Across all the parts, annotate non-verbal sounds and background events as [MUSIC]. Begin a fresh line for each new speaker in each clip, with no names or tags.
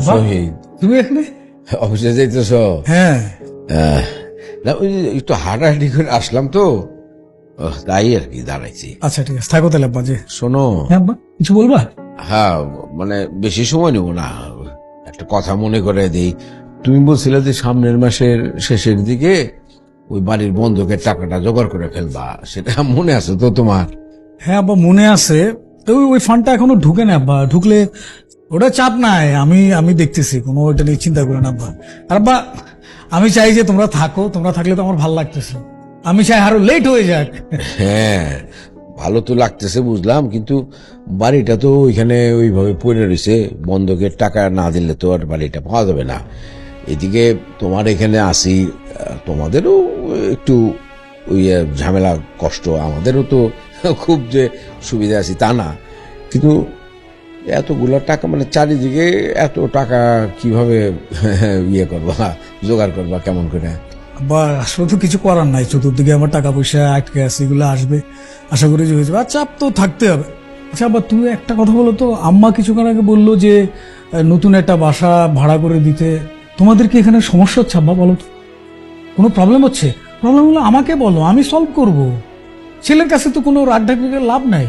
শহীদ।
তুমি এখানে?
অফিসে যাইতেছ?
হ্যাঁ।
না ওই একটু হাঁটাহাঁটি করে আসলাম তো। তাই আর কি দাঁড়াইছি।
আচ্ছা ঠিক আছে থাকো তাহলে আব্বা যে।
শোনো।
হ্যাঁ আব্বা কিছু বলবা?
হ্যাঁ মানে বেশি সময় নেব না। একটা কথা মনে করে দিই। তুমি বলছিলে যে সামনের মাসের শেষের দিকে ওই বাড়ির বন্ধকের টাকাটা জোগাড় করে ফেলবা। সেটা মনে আছে তো তোমার?
হ্যাঁ আব্বা মনে আছে। ওই ওই ফান্ডটা এখনও ঢুকে না আব্বা। ঢুকলে ওটা চাপ নাই, আমি আমি দেখতেছি, কোনো ওইটা নিয়ে চিন্তা করে না, আব্বা। আর আব্বা, আমি চাই যে তোমরা থাকো, তোমরা থাকলে তো আমার ভালো লাগতেছে। আমি চাই আরও লেট হয়ে যাক।
হ্যাঁ ভালো তো লাগতেছে, বুঝলাম, কিন্তু বাড়িটা তো ওইখানে ওইভাবে পড়ে রয়েছে, বন্ধকের টাকা না দিলে তো আর বাড়িটা পাওয়া যাবে না। এদিকে তোমার এখানে আসি, তোমাদেরও একটু ওই ঝামেলা, কষ্ট, আমাদেরও তো খুব যে সুবিধা আছি তা না। কিন্তু এতগুলো টাকা মানে চারিদিকে এত টাকা কীভাবে [LAUGHS] ইয়ে করবা জোগাড় করবা কেমন করে?
বা আসলে তো কিছু করার নাই চতুর্দিকে আমার টাকা পয়সা আটকে আছে এগুলো আসবে। আশা করি যে হয়ে যাবে আর চাপ তো থাকতে হবে। আচ্ছা আবার তুমি একটা কথা বলো তো আম্মা কিছুক্ষণ আগে বলল যে নতুন একটা বাসা ভাড়া করে দিতে। তোমাদের কি এখানে সমস্যা হচ্ছে আব্বা বলো তো? কোনো প্রবলেম হচ্ছে? প্রবলেম হলো আমাকে বলো আমি সলভ করব। ছেলের কাছে তো কোনো রাগ ঢাকে লাভ নাই।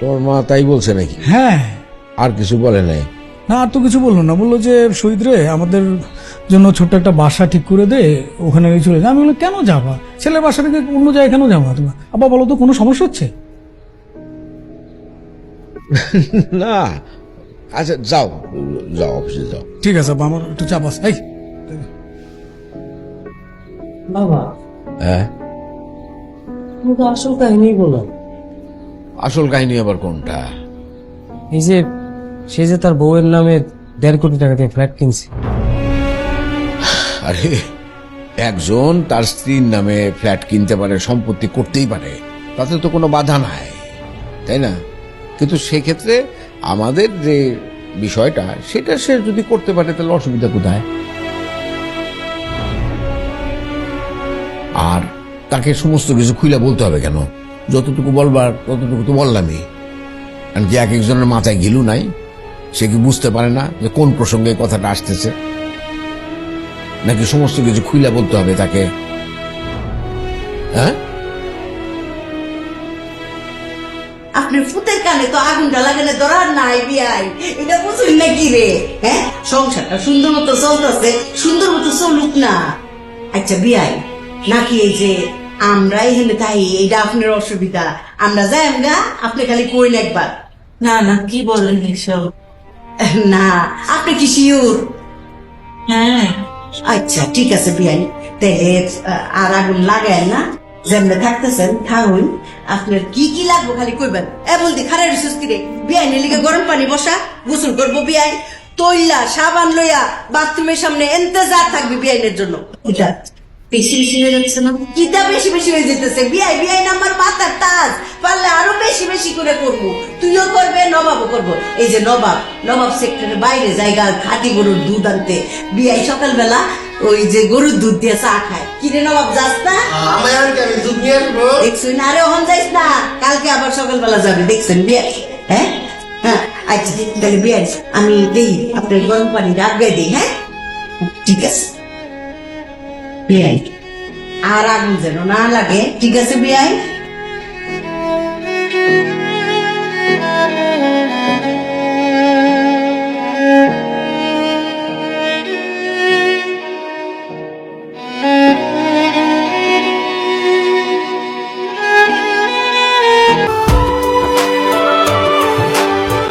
তোমার মা তাই বলছে নাকি?
হ্যাঁ।
আর কিছু বলে নাই।
না আর তো কিছু বলল না। বলল যে শহীদ রে আমাদের জন্য ছোট্ট একটা বাসা ঠিক করে দে ওখানে চলে যা। আমি বললাম কেন যাবা? ছেলের বাসা থেকে অন্য জায়গায় কেন যাবা তোমার? আবার বলো তো কোনো সমস্যা হচ্ছে? [LAUGHS]
না। আচ্ছা যাও। যাও অফিসে যাও।
ঠিক আছে আব্বা আমার একটু চাপ আছে এই।
বাবা।
হ্যাঁ?
তুমি তো আসল কাহিনী বলো।
আসল কাহিনী আবার কোনটা?
এই যে সে যে তার বউয়ের নামে দেড় কোটি টাকা দিয়ে ফ্ল্যাট কিনছে।
আরে, একজন তার স্ত্রীর নামে ফ্ল্যাট কিনতে পারে, সম্পত্তি করতেই পারে, তাতে তো কোনো বাধা নাই, তাই না? কিন্তু সেক্ষেত্রে আমাদের যে বিষয়টা, সেটা সে যদি করতে পারে, তাহলে অসুবিধা কোথায়? আর তাকে সমস্ত কিছু খুলে বলতে হবে কেন? যতটুকু বলবার, ততটুকু তো বললামই। কি এক একজনের মাথায় ঘিলু নাই? সে কি বুঝতে পারে না যে কোন প্রসঙ্গে কথাটা আসতেছে? নাকি সমস্ত কিছু খুলে বলতে হবে তাকে? হ্যাঁ?
আপনার ফুতের কানে তো আগুনটা লাগালে ধরার নাই বিয়াই। এটা বুঝুন না কি রে? হ্যাঁ? সংসারটা সুন্দর মতো চলতেছে সুন্দর মতো চলুক না। আচ্ছা বিয়াই নাকি এই যে আমরা এখানে তাই এইটা আপনার অসুবিধা। আমরা যাই আমরা আপনি খালি কইন একবার।
না না কি বলেন এসব? [LAUGHS]
না আপনি কি শিওর
হ্যাঁ।
আচ্ছা ঠিক আছে তাহলে আর আগুন লাগায় না। যেমনে থাকতেছেন থাকুন। আপনার কি কি লাগবে খালি কইবেন। এ বলতে খারাপ কিরে। বিয়াই গরম পানি বসা গোসল করব বিয়াই। তৈলা সাবান লইয়া বাথরুমের সামনে এন্তেজার থাকবে বিয়াইনের জন্য। এটা
বেশি বেশি হয়ে যাচ্ছে না?
কিতা বেশি বেশি হয়ে যেতেছে? বিয়াই বিয়াই নাম্বার মাথার তাজ। পারলে আরও বেশি বেশি করে করব। তুইও করবে নবাবও করব। এই যে নবাব নবাব সেক্টরের বাইরে জায়গা খাঁটি গরুর দুধ আনতে। বিয়াই সকালবেলা ওই যে গরুর দুধ দিয়ে চা খায়। কিরে নবাব যাস না? দেখছুন আরে ওখান যাইস না কালকে আবার সকালবেলা যাবে দেখছেন বিয়াই। হ্যাঁ? হ্যাঁ আচ্ছা তাহলে বিয়াই আমি দেই আপনার গরম পানি রাখবে দিই হ্যাঁ? ঠিক আছে। বিয়াই। আর আগুন যেন না লাগে ঠিক আছে বিয়াই?